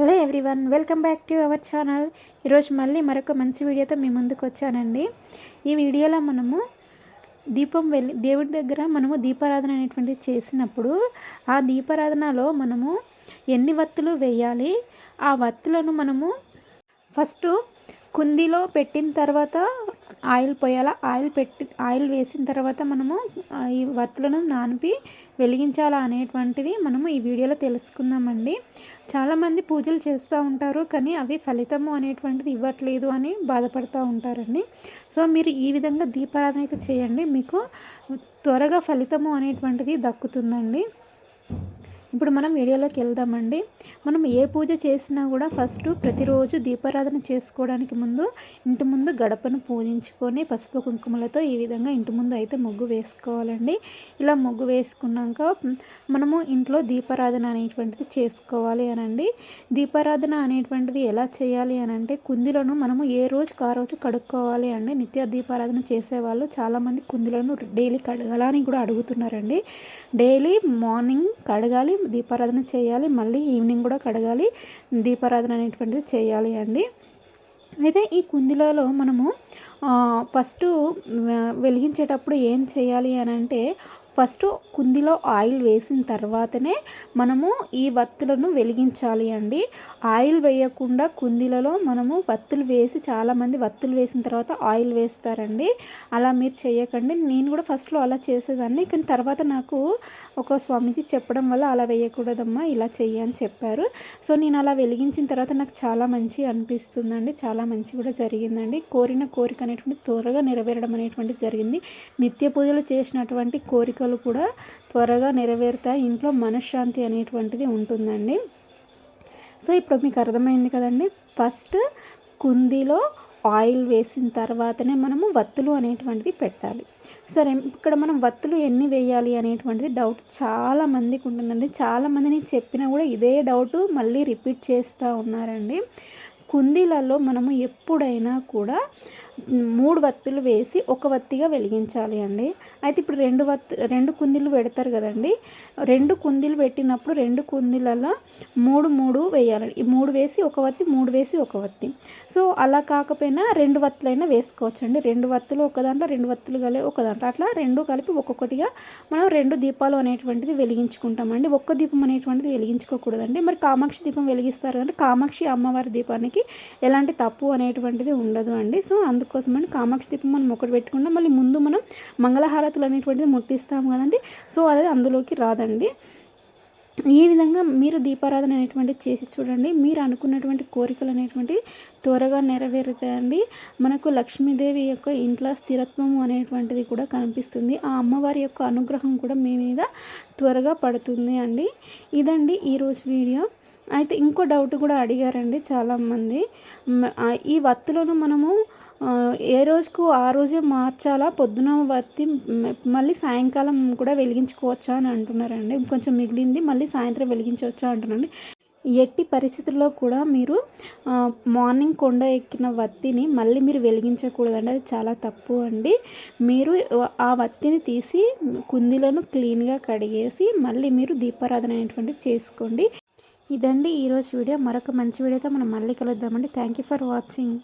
Hello everyone welcome back to our channel. ఈరోజు మళ్ళీ మరొక మంచి వీడియోతో మీ ముందుకు వచ్చానండి. ఈ వీడియోలో మనము దీపం వెళ్ళి దేవుడి దగ్గర మనము దీపారాధన అనేటువంటిది చేసినప్పుడు ఆ దీపారాధనలో మనము ఎన్ని వత్తులు వేయాలి? ఆ వత్తులను మనము ఫస్ట్ కుందిలో పెట్టిన తర్వాత ఆయిల్ పోయాలా? ఆయిల్ పెట్టి ఆయిల్ వేసిన తర్వాత మనము ఈ వత్తులను నానిపి వెలిగించాలా అనేటువంటిది మనము ఈ వీడియోలో తెలుసుకుందామండి. చాలామంది పూజలు చేస్తూ ఉంటారు కానీ అవి ఫలితము అనేటువంటిది ఇవ్వట్లేదు అని బాధపడుతూ ఉంటారండి. సో మీరు ఈ విధంగా దీపారాధన అయితే చేయండి. మీకు త్వరగా ఫలితము అనేటువంటిది దక్కుతుందండి. ఇప్పుడు మనం వీడియోలోకి వెళ్దామండి. మనం ఏ పూజ చేసినా కూడా ఫస్ట్ ప్రతిరోజు దీపారాధన చేసుకోవడానికి ముందు ఇంటి ముందు గడపను పూజించుకొని పసుపు కుంకుమలతో ఈ విధంగా ఇంటి ముందు అయితే ముగ్గు వేసుకోవాలండి. ఇలా ముగ్గు వేసుకున్నాక మనము ఇంట్లో దీపారాధన అనేటువంటిది చేసుకోవాలి అనండి. దీపారాధన అనేటువంటిది ఎలా చేయాలి అని అంటే కుందిలను మనము ఏ రోజు ఆ రోజు కడుక్కోవాలి అండి నిత్య దీపారాధన చేసేవాళ్ళు చాలామంది కుందిలను డైలీ కడగాలని కూడా అడుగుతున్నారండి. డైలీ మార్నింగ్ కడగాలి దీపారాధన చేయాలి. మళ్ళీ ఈవినింగ్ కూడా కడగాలి. దీపారాధన అనేటువంటిది చేయాలి అండి. అయితే ఈ కుందిలలో మనము ఫస్ట్ వెలిగించేటప్పుడు ఏం చేయాలి అని అంటే ఫస్ట్ కుందిలో ఆయిల్ వేసిన తర్వాతనే మనము ఈ వత్తులను వెలిగించాలి అండి. ఆయిల్ వేయకుండా కుందిలలో మనము వత్తులు వేసి చాలామంది వత్తులు వేసిన తర్వాత ఆయిల్ వేస్తారండి. అలా మీరు చేయకండి. నేను కూడా ఫస్ట్లో అలా చేసేదాన్ని. కానీ తర్వాత నాకు ఒక స్వామీజీ చెప్పడం వల్ల అలా వేయకూడదమ్మా ఇలా చెయ్యి అని చెప్పారు. సో నేను అలా వెలిగించిన తర్వాత నాకు చాలా మంచి అనిపిస్తుందండి. చాలా మంచి కూడా జరిగిందండి. కోరిన కోరిక అనేటువంటి త్వరగా నెరవేరడం అనేటువంటిది జరిగింది. నిత్య పూజలు చేసినటువంటి కోరికలు కూడా త్వరగా నెరవేరుతాయి. ఇంట్లో మనశ్శాంతి అనేటువంటిది ఉంటుందండి. సో ఇప్పుడు మీకు అర్థమైంది కదండి. ఫస్ట్ కుందిలో ఆయిల్ వేసిన తర్వాతనే మనము వత్తులు అనేటువంటిది పెట్టాలి. సరే ఇక్కడ మనం వత్తులు ఎన్ని వేయాలి అనేటువంటిది డౌట్ చాలా మందికి ఉంటుందండి. చాలామంది నేను చెప్పినా కూడా ఇదే డౌట్ మళ్ళీ రిపీట్ చేస్తూ ఉన్నారండి. కుందీలలో మనము ఎప్పుడైనా కూడా మూడు వత్తులు వేసి ఒక వత్తిగా వెలిగించాలి అండి. అయితే ఇప్పుడు రెండు వత్తు రెండు కుందీలు పెడతారు కదండి. రెండు కుందీలు పెట్టినప్పుడు రెండు కుందీలలో మూడు మూడు వేయాలి ఈ మూడు వేసి ఒక వత్తి మూడు వేసి ఒక వత్తి. సో అలా కాకపోయినా రెండు వత్తులైనా వేసుకోవచ్చు అండి రెండు వత్తులు ఒక దాంట్లో రెండు వత్తులు కలిపి ఒక దాంట్లో. అట్లా రెండు కలిపి ఒక్కొక్కటిగా మనం రెండు దీపాలు అనేటువంటిది వెలిగించుకుంటామండి. ఒక్క దీపం అనేటువంటిది వెలిగించుకోకూడదండి. మరి కామాక్షి దీపం వెలిగిస్తారు కానీ కామాక్షి అమ్మవారి దీపానికి ఎలాంటి తప్పు అనేటువంటిది ఉండదు అండి. సో అందుకోసమని కామాక్షి దీపం మనం ఒకటి పెట్టుకుంటాం మళ్ళీ ముందు మనం మంగళహారతులు అనేటువంటిది ముట్టిస్తాం కదండి. సో అది అందులోకి రాదండి. ఈ విధంగా మీరు దీపారాధన అనేటువంటిది చేసి చూడండి. మీరు అనుకున్నటువంటి కోరికలు అనేటువంటి త్వరగా నెరవేరుతాయండి. మనకు లక్ష్మీదేవి యొక్క ఇంట్లో స్థిరత్వం అనేటువంటిది కూడా కనిపిస్తుంది. ఆ అమ్మవారి యొక్క అనుగ్రహం కూడా మీ మీద త్వరగా పడుతుంది అండి. ఇదండి ఈరోజు వీడియో. అయితే ఇంకో డౌట్ కూడా అడిగారండి చాలామంది. ఈ వత్తులను మనము ఏ రోజుకు ఆ రోజే మార్చాలా? పొద్దున వత్తి మళ్ళీ సాయంకాలం కూడా వెలిగించుకోవచ్చా అని అంటున్నారండి. కొంచెం మిగిలింది మళ్ళీ సాయంత్రం వెలిగించవచ్చా అంటున్నారండి. ఎట్టి పరిస్థితుల్లో కూడా మీరు మార్నింగ్ కొండ ఎక్కిన వత్తిని మళ్ళీ మీరు వెలిగించకూడదండి. అది చాలా తప్పు అండి. మీరు ఆ వత్తిని తీసి కుందీలను క్లీన్గా కడిగేసి మళ్ళీ మీరు దీపారాధన అనేటువంటిది చేసుకోండి. ఇదండి ఈరోజు వీడియో. మరొక మంచి వీడియోతో మనం మళ్ళీ కలుద్దామండి. Thank you for watching